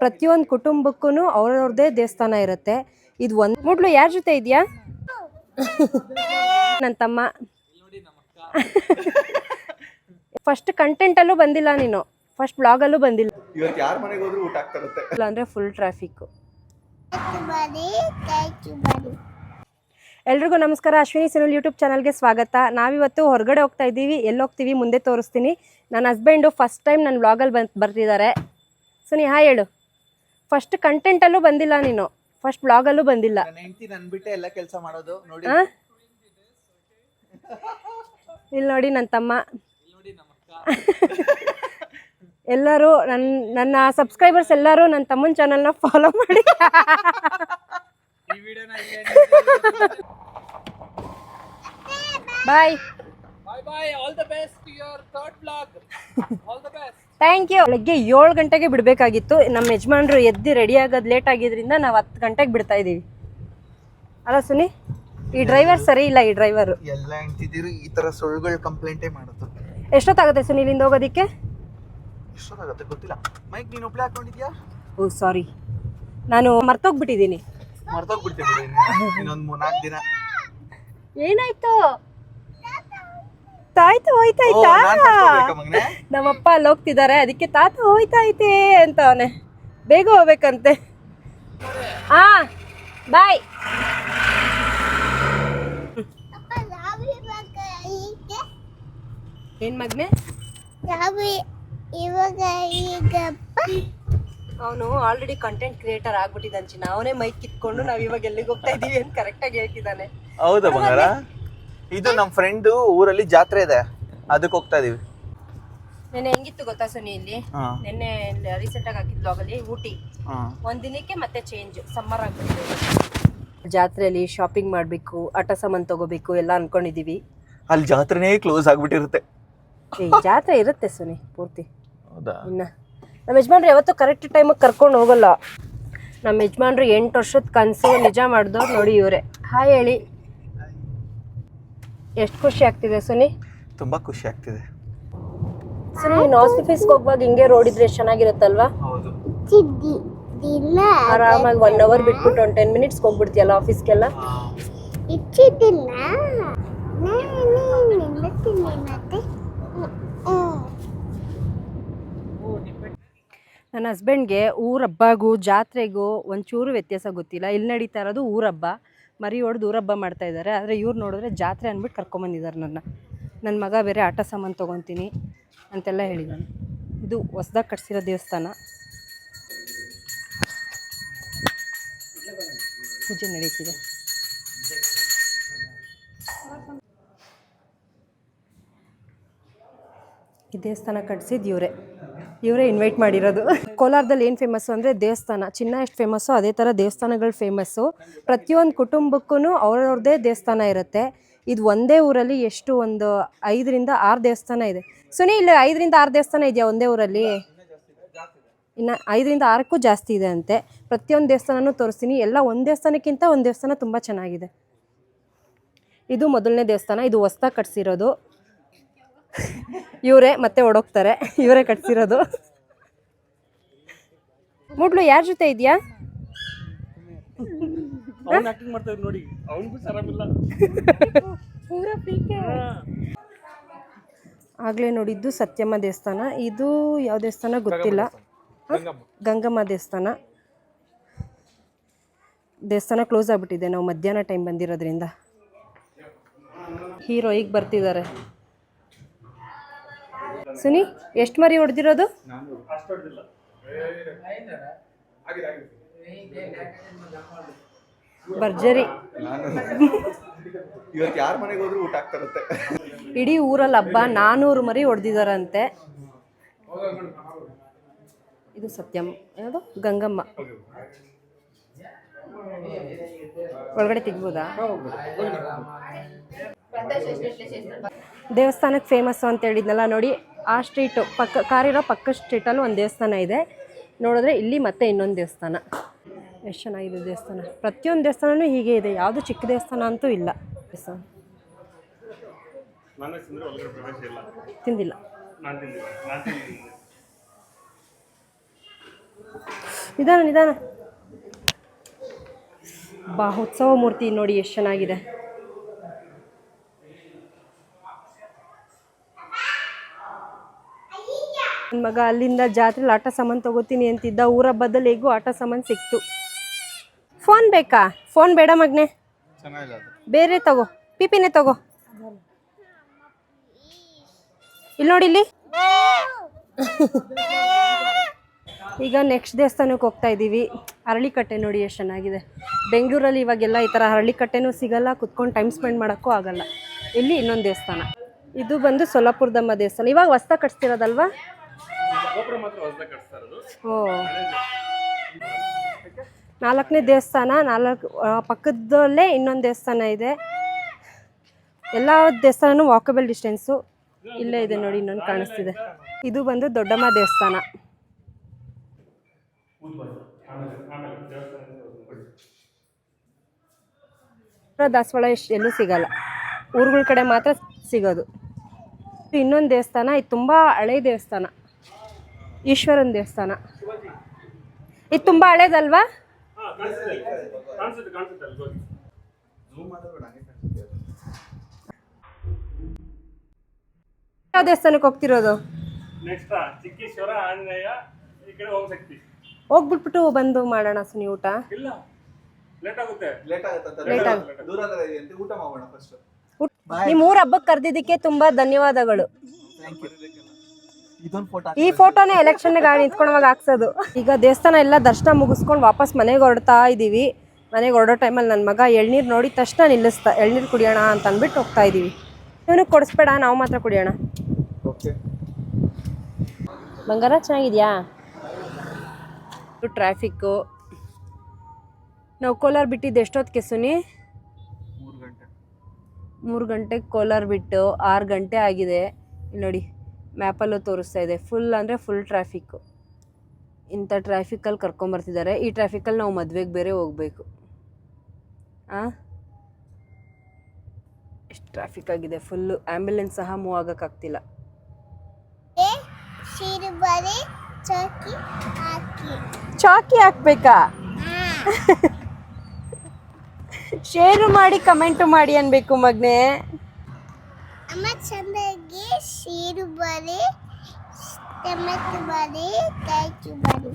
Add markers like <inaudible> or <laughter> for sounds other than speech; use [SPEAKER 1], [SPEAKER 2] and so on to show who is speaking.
[SPEAKER 1] ಪ್ರತಿಯೊಂದು ಕುಟುಂಬಕ್ಕೂ ಅವ್ರವ್ರದ್ದೇ ದೇವಸ್ಥಾನ ಇರುತ್ತೆ. ಇದು ಒಂದು ಮುಡ್ಲು ಯಾರ ಜೊತೆ ಇದೆಯಾ? ನನ್ನ ತಮ್ಮ. ಫಸ್ಟ್ ಕಂಟೆಂಟಲ್ಲೂ ಬಂದಿಲ್ಲ ನೀನು. ಫಸ್ಟ್ ಬ್ಲಾಗಲ್ಲೂ ಬಂದಿಲ್ಲ.
[SPEAKER 2] ಇವತ್ತು ಯಾರ ಮನೆಗೆ ಹೋದ್ರೂ ಊಟ ಆಗ್ತಾ ಇರುತ್ತೆ
[SPEAKER 1] ಇಲ್ಲ ಅಂದರೆ ಫುಲ್ ಟ್ರಾಫಿಕ್ಕು ಎಲ್ರಿಗೂ ನಮಸ್ಕಾರ. ಅಶ್ವಿನಿ ಸಿನಿಮಲ್ ಯೂಟ್ಯೂಬ್ ಚಾನಲ್ಗೆ ಸ್ವಾಗತ. ನಾವಿವತ್ತು ಹೊರಗಡೆ ಹೋಗ್ತಾ ಇದ್ದೀವಿ. ಎಲ್ಲಿ ಹೋಗ್ತೀವಿ ಮುಂದೆ ತೋರಿಸ್ತೀನಿ. ನನ್ನ ಹಸ್ಬೆಂಡು ಫಸ್ಟ್ ಟೈಮ್ ನನ್ನ ಬ್ಲಾಗಲ್ಲಿ ಬಂದು ಬರ್ತಿದ್ದಾರೆ. ಸುನಿ ಹಾಯ್ ಹೇಳು. ಫಸ್ಟ್ ಕಂಟೆಂಟಲ್ಲೂ ಬಂದಿಲ್ಲ ನೀನು. ಫಸ್ಟ್ ಬ್ಲಾಗಲ್ಲೂ ಬಂದಿಲ್ಲ.
[SPEAKER 2] ಹೆಂಡತಿ ನನ್ ಎಲ್ಲ ಕೆಲಸ ಮಾಡೋದು. ನೋಡಿ.
[SPEAKER 1] ಆ? ಇಲ್ಲಿ ನೋಡಿ <laughs> ನನ್ನ ತಮ್ಮ. ಎಲ್ಲರೂ ನನ್ನ ನನ್ನ ಸಬ್ಸ್ಕ್ರೈಬರ್ಸ್ ಎಲ್ಲರೂ ನನ್ನ ತಮ್ಮನ ಚಾನಲ್ನ ಫಾಲೋ ಮಾಡಿ. Bye
[SPEAKER 3] bye bye all the best your your third vlog. All the best.
[SPEAKER 1] Thank you ಬೆಳಗ್ಗೆ ಏಳು ಗಂಟೆಗೆ ಬಿಡಬೇಕಾಗಿತ್ತು. ನಮ್ಮ ಯಜಮಾನ್ರು ಎದ್ದು ರೆಡಿ ಆಗೋದು ಲೇಟ್ ಆಗಿದ್ರಿಂದ ನಾವು ಹತ್ತು ಗಂಟೆಗೆ ಬಿಡ್ತಾ ಇದ್ದೀವಿ. ಅಲ್ಲ ಸುನಿ ಈ ಡ್ರೈವರ್ ಸರಿ ಇಲ್ಲ ಈ ಡ್ರೈವರ್
[SPEAKER 2] ಎಲ್ಲ ಹೆಂಡ್ತಿದ್ದೀರು ಈ ತರ ಸುಳ್ಳುಗಳು ಕಂಪ್ಲೇಂಟೇ ಮಾಡೋದು.
[SPEAKER 1] ಎಷ್ಟೊತ್ತಾಗುತ್ತೆ ಸುನಿ ಇಲ್ಲಿಂದ ಹೋಗೋದಕ್ಕೆ?
[SPEAKER 2] ಎಷ್ಟೊತ್ತಾಗುತ್ತೆ ಗೊತ್ತಿಲ್ಲ. ಮೈಕ್ ನೀನು ಒಬ್ಳೆ ಹಾಕೊಂಡಿದ್ಯಾ?
[SPEAKER 1] ಓ ಸಾರಿ ನಾನು ಮರ್ತೋಗ್ಬಿಟ್ಟಿದ್ದೀನಿ.
[SPEAKER 2] ಮರ್ತೋಗ್ಬಿಡ್ತೀನಿ ಬಿಡು. ಮೂರ್ನಾಲ್ಕು ದಿನ.
[SPEAKER 1] ಏನಾಯ್ತು? ತಾಯ್ತು ಹೋಯ್ತಾಯ್ತಾ? ನಮ್ಮಪ್ಪ ಅಲ್ಲಿ ಹೋಗ್ತಿದ್ದಾರೆ ಅದಕ್ಕೆ ತಾತ ಹೋಯ್ತಾಯ್ತೆ ಅಂತ ಅವನೇ ಬೇಗ ಹೋಗ್ಬೇಕಂತೆ. ಹಾ ಬಾಯ್. ಏನ್ ಮಗ್ನೆ?
[SPEAKER 4] ಇವಾಗ ಈಗ
[SPEAKER 1] ಅವನು ಆಲ್ರೆಡಿ ಕಂಟೆಂಟ್ ಕ್ರಿಯೇಟರ್ ಆಗ್ಬಿಟ್ಟಿದ್ದಾನೆ ಚಿನ್ನ. ಅವನೇ ಮೈಕ್ ಕಿತ್ಕೊಂಡು ನಾವ್ ಇವಾಗ ಎಲ್ಲಿಗೆ ಹೋಗ್ತಾ ಇದೀವಿ ಅಂತ ಕರೆಕ್ಟ್ ಆಗಿ ಹೇಳ್ತಿದ್ದಾನೆ.
[SPEAKER 2] ಹೌದಾ ಬಂಗಾರ? ಇದು ನಮ್ಮ ಫ್ರೆಂಡ್ ಊರಲ್ಲಿ ಜಾತ್ರೆ ಇದೆ. ಅದಕ್ಕೆ ಹೋಗ್ತಾ ಇದೀವಿ.
[SPEAKER 1] ನೆನ್ನೆ ಹೆಂಗಿತ್ತು ಗೊತ್ತಾ ಸುನಿ ಇಲ್ಲಿ?
[SPEAKER 2] ಹಾ.
[SPEAKER 1] ನಿನ್ನೆ ರೀಸೆಂಟ್ ಆಗಿ ಹಾಕಿದ್ ಬ್ಲಾಗಲ್ಲಿ ಊಟಿ.
[SPEAKER 2] ಹಾ.
[SPEAKER 1] ಒಂದ್ ದಿನಕ್ಕೆ ಮತ್ತೆ ಚೇಂಜ್ ಸಮ್ಮರ್ ಆಗ್ಬಿಟ್ಟಿದೆ. ಜಾತ್ರೆಯಲ್ಲಿ ಶಾಪಿಂಗ್ ಮಾಡ್ಬೇಕು ಆಟ ಸಾಮಾನ್ ತಗೋಬೇಕು ಎಲ್ಲ ಅನ್ಕೊಂಡಿದೀವಿ.
[SPEAKER 2] ಅಲ್ಲಿ ಜಾತ್ರೆನೇ ಕ್ಲೋಸ್ ಆಗ್ಬಿಟ್ಟಿರುತ್ತೆ.
[SPEAKER 1] ಏ ಜಾತ್ರೆ ಇರುತ್ತೆ ಸುನಿ ಪೂರ್ತಿ.
[SPEAKER 2] ಹೌದಾ?
[SPEAKER 1] ಇನ್ನ. ನಮ್ಮ ಯಜಮಾನ್ರು ಯಾವತ್ತೂ ಕರೆಕ್ಟ್ ಟೈಮಿಗೆ ಕರ್ಕೊಂಡು ಹೋಗಲ್ಲ. ನಮ್ಮ ಯಜಮಾನ್ರು ಎಂಟು ವರ್ಷದ ಕನಸು ನಿಜ ಮಾಡಿದವ್ರು ನೋಡಿ ಇವರೇ. ಹಾಯ್ ಹೇಳಿ. ಎಷ್ಟು ಖುಷಿ ಆಗ್ತಿದೆ ಸುನಿ?
[SPEAKER 2] ತುಂಬಾ ಖುಷಿ ಆಗ್ತಿದೆ.
[SPEAKER 1] ಸುನಿ ನೀನು ಆಫೀಸ್ಗೆ ಹೋಗುವಾಗ ಹಿಂಗೆ ರೋಡ್ ಇದ್ರೆ ಎಷ್ಟು ಚೆನ್ನಾಗಿರುತ್ತಲ್ವಾ?
[SPEAKER 2] ಹೌದು.
[SPEAKER 4] ಚಿದ್ದಿ ದಿಲ್ಲ
[SPEAKER 1] ಆರಾಮಾಗಿ ಒನ್ ಅವರ್ ಬಿಟ್ಬಿಟ್ಟು ಒಂದು ಟೆನ್ ಮಿನಿಟ್ಸ್ಗೆ ಹೋಗ್ಬಿಡ್ತೀಯಲ್ಲ ಆಫೀಸ್ಗೆಲ್ಲ
[SPEAKER 4] ಇಚ್ಚಿದ್ದಿಲ್ಲ. ನಾನು ನಿಲ್ಲುತ್ತೀನಿ ಮತ್ತೆ?
[SPEAKER 1] ನನ್ನ ಹಸ್ಬೆಂಡ್ಗೆ ಊರ ಹಬ್ಬಗೂ ಜಾತ್ರೆಗೂ ಒಂಚೂರು ವ್ಯತ್ಯಾಸ ಗೊತ್ತಿಲ್ಲ. ಇಲ್ಲಿ ನಡೀತಾ ಇರೋದು ಊರ ಹಬ್ಬ ಮರಿ ಹೊಡೆದು ಮಾಡ್ತಾ ಇದ್ದಾರೆ. ಆದರೆ ಇವ್ರು ನೋಡಿದ್ರೆ ಜಾತ್ರೆ ಅಂದ್ಬಿಟ್ಟು ಕರ್ಕೊಂಬಂದಿದ್ದಾರೆ ನನ್ನ. ನನ್ನ ಮಗ ಬೇರೆ ಆಟ ಸಾಮಾನು ತೊಗೊತೀನಿ ಅಂತೆಲ್ಲ ಹೇಳಿದ್ದಾನೆ ಇದು ಹೊಸ್ದಾಗಿ ಕಟ್ಸಿರೋ ದೇವಸ್ಥಾನ. ಪೂಜೆ ನಡೀತಿದೆ. ಈ ದೇವಸ್ಥಾನ ಕಟ್ಸಿದ್ದು ಇವರೇ. ಇವರೇ ಇನ್ವೈಟ್ ಮಾಡಿರೋದು. ಕೋಲಾರದಲ್ಲಿ ಏನು ಫೇಮಸ್ಸು ಅಂದರೆ ದೇವಸ್ಥಾನ. ಚಿನ್ನ ಎಷ್ಟು ಫೇಮಸ್ಸು ಅದೇ ಥರ ದೇವಸ್ಥಾನಗಳು ಫೇಮಸ್ಸು ಪ್ರತಿಯೊಂದು ಕುಟುಂಬಕ್ಕೂ ಅವ್ರವ್ರದ್ದೇ ದೇವಸ್ಥಾನ ಇರುತ್ತೆ. ಇದು ಒಂದೇ ಊರಲ್ಲಿ ಎಷ್ಟು ಒಂದು ಐದರಿಂದ ಆರು ದೇವಸ್ಥಾನ ಇದೆ. ಸುನಿ, ಇಲ್ಲಿ ಐದರಿಂದ ಆರು ದೇವಸ್ಥಾನ ಇದೆಯಾ ಒಂದೇ ಊರಲ್ಲಿ? ಇನ್ನು ಐದರಿಂದ ಆರಕ್ಕೂ ಜಾಸ್ತಿ ಇದೆ ಅಂತೆ. ಪ್ರತಿಯೊಂದು ದೇವಸ್ಥಾನನೂ ತೋರಿಸ್ತೀನಿ. ಎಲ್ಲ ಒಂದು ದೇವಸ್ಥಾನಕ್ಕಿಂತ ಒಂದು ದೇವಸ್ಥಾನ ತುಂಬ ಚೆನ್ನಾಗಿದೆ. ಇದು ಮೊದಲನೇ ದೇವಸ್ಥಾನ. ಇದು ಹೊಸ್ದಾಗಿ ಕಟ್ಸಿರೋದು. ಇವರೇ ಮತ್ತೆ ಓಡೋಗ್ತಾರೆ ಇವರೇ ಕಟ್ಸಿರೋದು. ಮುಟ್ಲು ಯಾರ ಜೊತೆ ಇದೆಯಾ?
[SPEAKER 3] ನೋಡಿ
[SPEAKER 1] ಆಗಲೇ ನೋಡಿದ್ದು ಸತ್ಯಮ್ಮ ದೇವಸ್ಥಾನ. ಇದು ಯಾವ ದೇವಸ್ಥಾನ ಗೊತ್ತಿಲ್ಲ? ಗಂಗಮ್ಮ. ದೇವಸ್ಥಾನ. ದೇವಸ್ಥಾನ ಕ್ಲೋಸ್ ಆಗ್ಬಿಟ್ಟಿದೆ. ನಾವು ಮಧ್ಯಾಹ್ನ ಟೈಮ್ ಬಂದಿರೋದ್ರಿಂದ. ಹೀರೋ ಈಗ ಬರ್ತಿದ್ದಾರೆ. ಸುನಿ ಎಷ್ಟು ಮರಿ ಹೊಡೆದಿರೋದು? ಭರ್ಜರಿ. <laughs>
[SPEAKER 2] ಇವತ್ತು ಯಾರ ಮನೆಗೆ ಹೋದ್ರೂ ಊಟ ಆಗ್ತಾ ಇರುತ್ತೆ.
[SPEAKER 1] ಇಡೀ ಊರಲ್ಲಿ ಹಬ್ಬ ನಾನೂರು ಮರಿ ಹೊಡೆದಿದಾರಂತೆ. ಇದು ಸತ್ಯಂ ಏನದು ಗಂಗಮ್ಮ. ಒಳಗಡೆ ತೆಗ್ಬೋದಾ? ದೇವಸ್ಥಾನಕ್ಕೆ ಫೇಮಸ್ಸು ಅಂತ ಹೇಳಿದ್ನಲ್ಲ ನೋಡಿ. ಆ ಸ್ಟ್ರೀಟು ಪಕ್ಕ ಕಾರಿರೋ ಪಕ್ಕ ಸ್ಟ್ರೀಟಲ್ಲೂ ಒಂದು ದೇವಸ್ಥಾನ ಇದೆ. ನೋಡಿದ್ರೆ ಇಲ್ಲಿ ಮತ್ತೆ ಇನ್ನೊಂದು ದೇವಸ್ಥಾನ. ಎಷ್ಟು ಚೆನ್ನಾಗಿದೆ ದೇವಸ್ಥಾನ. ಪ್ರತಿಯೊಂದು ದೇವಸ್ಥಾನವೂ ಹೀಗೆ ಇದೆ. ಯಾವುದು ಚಿಕ್ಕ ದೇವಸ್ಥಾನ ಅಂತೂ ಇಲ್ಲ. ದೇವಸ್ಥಾನ ತಿಂದಿಲ್ಲ. ನಿಧಾನ ನಿಧಾನ. ಬಾ ಉತ್ಸವ ಮೂರ್ತಿ ನೋಡಿ ಎಷ್ಟು ಚೆನ್ನಾಗಿದೆ. ನನ್ನ ಮಗ, ಅಲ್ಲಿಂದ ಜಾತ್ರೆಲಿ ಆಟ ಸಾಮಾನು ತಗೋತೀನಿ ಅಂತಿದ್ದ ಊರ ಬದಲು ಹೇಗೂ ಆಟ ಸಾಮಾನು ಸಿಕ್ತು. ಫೋನ್ ಬೇಕಾ? ಫೋನ್ ಬೇಡ ಮಗ್ನೆ. ಬೇರೆ ತಗೋ ಪಿಪಿನೇ ತಗೋ. ಇಲ್ಲಿ ನೋಡಿ ಇಲ್ಲಿ. ಈಗ ನೆಕ್ಸ್ಟ್ ದೇವಸ್ಥಾನಕ್ಕೆ ಹೋಗ್ತಾ ಇದ್ದೀವಿ ಅರಳಿಕಟ್ಟೆ ನೋಡಿ ಎಷ್ಟು ಚೆನ್ನಾಗಿದೆ. ಬೆಂಗಳೂರಲ್ಲಿ ಇವಾಗೆಲ್ಲ ಈ ಥರ ಅರಳಿಕಟ್ಟೆನೂ ಸಿಗಲ್ಲ, ಕುತ್ಕೊಂಡು ಟೈಮ್ ಸ್ಪೆಂಡ್ ಮಾಡೋಕ್ಕೂ ಆಗಲ್ಲ. ಇಲ್ಲಿ ಇನ್ನೊಂದು ದೇವಸ್ಥಾನ. ಇದು ಬಂದು ಸೊಲ್ಲಾಪುರದಮ್ಮ ದೇವಸ್ಥಾನ. ಇವಾಗ ಹೊಸ್ತಾ ಕಟ್ಸ್ತಿರೋದಲ್ವಾ? ಓ. ನಾಲ್ಕನೇ ದೇವಸ್ಥಾನ ನಾಲ್ಕು ಪಕ್ಕದಲ್ಲೇ ಇನ್ನೊಂದು ದೇವಸ್ಥಾನ ಇದೆ. ಎಲ್ಲ ದೇವಸ್ಥಾನ ವಾಕಬಲ್ ಡಿಸ್ಟೆನ್ಸು ಇಲ್ಲೇ ಇದೆ ನೋಡಿ ಇನ್ನೊಂದು ಕಾಣಿಸ್ತಿದೆ. ಇದು ಬಂದು ದೊಡ್ಡಮ್ಮ ದೇವಸ್ಥಾನ. ದಾಸವಾಳ ಎಲ್ಲೂ ಸಿಗಲ್ಲ. ಊರುಗಳ ಕಡೆ ಮಾತ್ರ ಸಿಗೋದು. ಇನ್ನೊಂದು ದೇವಸ್ಥಾನ ಇದು ತುಂಬ ಹಳೆ ದೇವಸ್ಥಾನ. ಈಶ್ವರನ ದೇವಸ್ಥಾನ. ಇದು ತುಂಬ ಹಳೇದಲ್ವಾ? ಯಾವ ದೇವಸ್ಥಾನಕ್ಕೆ ಹೋಗ್ತಿರೋದು? ಹೋಗ್ಬಿಟ್ಬಿಟ್ಟು ಬಂದು ಮಾಡೋಣ ಸುನಿ ಊಟ. ನಿಮ್ಮ ಊರ ಹಬ್ಬಕ್ಕೆ ಕರೆದಿದ್ದಕ್ಕೆ ತುಂಬಾ ಧನ್ಯವಾದಗಳು. ಈ ಫೋಟೋನೇ ಎಲೆಕ್ಷನ್ ಗಾಡಿ ನಿಂತ್ಕೊಂಡವಾಗ ಹಾಕ್ಸೋದು. ಈಗ ದೇವಸ್ಥಾನ ಎಲ್ಲ ದರ್ಶನ ಮುಗಿಸ್ಕೊಂಡು ವಾಪಸ್ ಮನೆಗೆ ಹೊರಡ್ತಾ ಇದ್ದೀವಿ ಮನೆಗೆ ಹೊರಡೋ ಟೈಮಲ್ಲಿ ನನ್ನ ಮಗ ಎಳ್ನೀರು ನೋಡಿದ ತಕ್ಷಣ ನಿಲ್ಲಿಸ್ತಾ ಎಳ್ನೀರು ಕುಡಿಯೋಣ ಅಂತ ಅಂದ್ಬಿಟ್ಟು ಹೋಗ್ತಾ ಇದ್ದೀವಿ ಇವನಿಗೆ ಕೊಡಿಸ್ಬೇಡ ನಾವು ಮಾತ್ರ ಕುಡಿಯೋಣ.
[SPEAKER 2] ಓಕೆ
[SPEAKER 1] ಬಂಗಾರ ಚೆನ್ನಾಗಿದ್ಯಾ? ಟ್ರಾಫಿಕ್ಕು ನಾವು ಕೋಲಾರ ಬಿಟ್ಟಿದ್ದು ಎಷ್ಟೊತ್ತಿಗೆ ಸುನಿ?
[SPEAKER 2] ಮೂರು ಗಂಟೆ.
[SPEAKER 1] ಮೂರು ಗಂಟೆಗೆ ಕೋಲಾರ ಬಿಟ್ಟು ಆರು ಗಂಟೆ ಆಗಿದೆ. ಇಲ್ಲಿ ನೋಡಿ. ಮ್ಯಾಪಲ್ಲೂ ತೋರಿಸ್ತಾ ಇದೆ. ಫುಲ್ ಅಂದರೆ ಫುಲ್ ಟ್ರಾಫಿಕ್ಕು ಇಂಥ ಟ್ರಾಫಿಕ್ಕಲ್ಲಿ ಕರ್ಕೊಂಬರ್ತಿದ್ದಾರೆ ಈ ಟ್ರಾಫಿಕ್ಕಲ್ಲಿ ನಾವು ಮದುವೆಗೆ ಬೇರೆ ಹೋಗಬೇಕು. ಹಾಂ ಎಷ್ಟು ಟ್ರಾಫಿಕ್ ಆಗಿದೆ. ಫುಲ್ಲು ಆ್ಯಂಬುಲೆನ್ಸ್ ಸಹ ಮೂವ್ ಆಗೋಕ್ಕಾಗ್ತಿಲ್ಲ
[SPEAKER 4] ಚಾಕಿ
[SPEAKER 1] ಹಾಕ್ಬೇಕಾ? ಶೇರು ಮಾಡಿ ಕಮೆಂಟು ಮಾಡಿ ಅನ್ಬೇಕು ಮಗ್ನೆ.
[SPEAKER 4] ಅಮ್ಮ ಚಂದಾಗಿ ಸೀರು